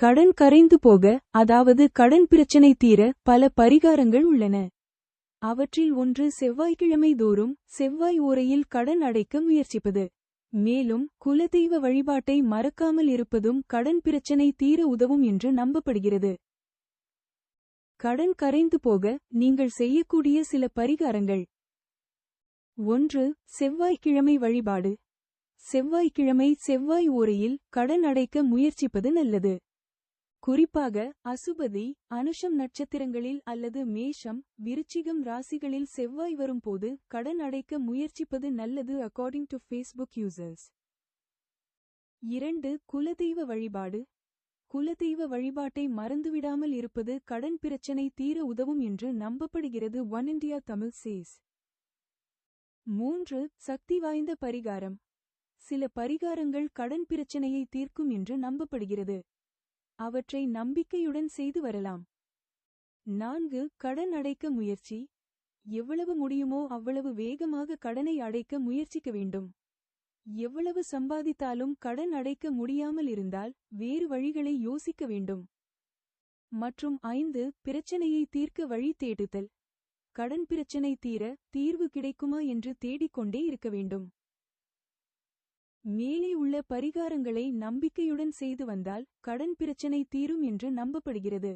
கடன் கரைந்து போக அதாவது கடன் பிரச்சனை தீர பல பரிகாரங்கள் உள்ளன. அவற்றில் ஒன்று செவ்வாய்க்கிழமை தோறும் செவ்வாய் ஓரையில் கடன் அடைக்க முயற்சிப்பது. மேலும் குலதெய்வ வழிபாட்டை மறக்காமல் இருப்பதும் கடன் பிரச்சனை தீர உதவும் என்று நம்பப்படுகிறது. கடன் கரைந்து போக நீங்கள் செய்யக்கூடிய சில பரிகாரங்கள். ஒன்று செவ்வாய்க்கிழமை வழிபாடு. செவ்வாய்க்கிழமை செவ்வாய் ஓரையில் கடன் அடைக்க முயற்சிப்பது நல்லது. குறிப்பாக அசுபதி அனுஷம் நட்சத்திரங்களில் அல்லது மேஷம் விருச்சிகம் ராசிகளில் செவ்வாய் வரும்போது கடன் அடைக்க முயற்சிப்பது நல்லது அக்கார்டிங் டு ஃபேஸ்புக் யூசர்ஸ் இரண்டு குலதெய்வ வழிபாடு. குலதெய்வ வழிபாட்டை மறந்துவிடாமல் இருப்பது கடன் பிரச்சனை தீர உதவும் என்று நம்பப்படுகிறது ஒன் இண்டியா தமிழ் சேஸ் மூன்று சக்தி வாய்ந்த பரிகாரம். சில பரிகாரங்கள் கடன் பிரச்சனையை தீர்க்கும் என்று நம்பப்படுகிறது. அவற்றை நம்பிக்கையுடன் செய்து வரலாம். நான்கு கடன் அடைக்க முயற்சி. எவ்வளவு முடியுமோ அவ்வளவு வேகமாக கடனை அடைக்க முயற்சிக்க வேண்டும். எவ்வளவு சம்பாதித்தாலும் கடன் அடைக்க முடியாமல் இருந்தால் வேறு வழிகளை யோசிக்க வேண்டும். மற்றும் ஐந்து பிரச்சனையை தீர்க்க வழி தேடுதல். கடன் பிரச்சனை தீர தீர்வு கிடைக்குமா என்று தேடிக்கொண்டே இருக்க வேண்டும். மேலே உள்ள பரிகாரங்களை நம்பிக்கையுடன் செய்து வந்தால் கடன் பிரச்சனை தீரும் என்று நம்பப்படுகிறது.